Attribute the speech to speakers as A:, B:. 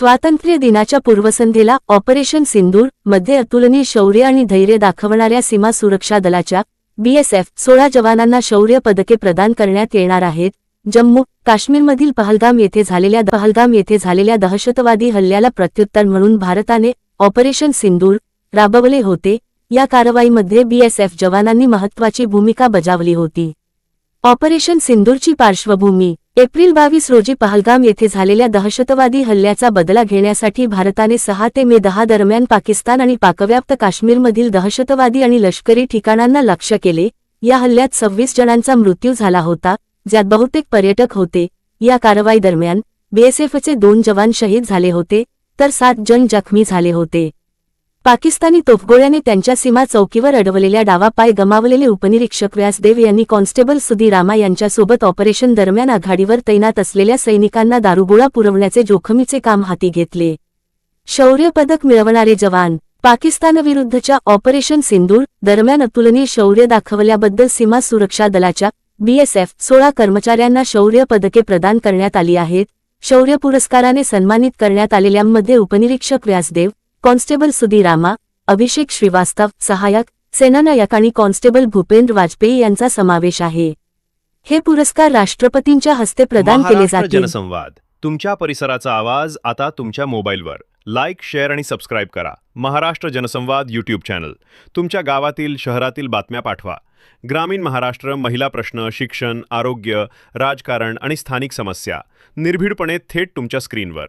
A: स्वातंत्र्य दिनाच्या पूर्वसंध्येला ऑपरेशन सिंदूरमध्ये अतुलनीय शौर्य आणि धैर्य दाखवणाऱ्या सीमा सुरक्षा दलाच्या बीएसएफ सोळा जवानांना शौर्य पदके प्रदान करण्यात येणार आहेत. जम्मू काश्मीरमधील पहलगाम येथे झालेल्या पहलगाम येथे झालेल्या दहशतवादी हल्ल्याला प्रत्युत्तर म्हणून भारताने ऑपरेशन सिंदूर राबवले होते. या कारवाईमध्ये बीएसएफ जवानांनी महत्त्वाची भूमिका बजावली होती. ऑपरेशन सिंदूरची पार्श्वभूमी. एप्रिल बावीस रोजी पहलगाम येथे झालेल्या दहशतवादी हल्ल्याचा बदला घेण्यासाठी भारताने सहा ते मे दहा दरम्यान पाकिस्तान आणि पाकव्याप्त काश्मीरमधील दहशतवादी आणि लष्करी ठिकाणांना लक्ष्य केले. या हल्ल्यात सव्वीस जणांचा मृत्यू झाला होता ज्यात बहुतेक पर्यटक होते. या कारवाई दरम्यान बीएसएफचे दोन जवान शहीद झाले होते तर सात जण जखमी झाले होते. पाकिस्तानी तोफगोळ्याने त्यांच्या सीमा चौकीवर अडवलेल्या डावापाय गमावलेले उपनिरीक्षक व्यासदेव यांनी कॉन्स्टेबल सुधीरामा यांच्यासोबत ऑपरेशन दरम्यान आघाडीवर तैनात असलेल्या सैनिकांना दारुगोळा पुरवण्याचे जोखमीचे काम हाती घेतले. शौर्य पदक मिळवणारे जवान पाकिस्तानविरुद्धच्या ऑपरेशन सिंदूर दरम्यान अतुलनीय शौर्य दाखवल्याबद्दल सीमा सुरक्षा दलाच्या बीएसएफ सोळा कर्मचाऱ्यांना शौर्य पदके प्रदान करण्यात आली आहेत. शौर्य पुरस्काराने सन्मानित करण्यात आलेल्यांमध्ये उपनिरीक्षक व्यासदेव कॉन्स्टेबल सुधीरामा अभिषेक श्रीवास्तव सहाय्यक सेनानायक आणि कॉन्स्टेबल भूपेंद्र वाजपेयी यांचा समावेश आहे. हे पुरस्कार राष्ट्रपतींच्या हस्ते प्रदान केले जातील.
B: जनसंवाद. तुमच्या परिसराचा आवाज आता तुमच्या मोबाईलवर. लाईक शेअर आणि सबस्क्राईब करा. महाराष्ट्र जनसंवाद यूट्यूब चॅनल. तुमच्या गावातील शहरातील बातम्या पाठवा. ग्रामीण महाराष्ट्र महिला प्रश्न शिक्षण आरोग्य राजकारण आणि स्थानिक समस्या. निर्भीडपणे थेट तुमच्या स्क्रीनवर.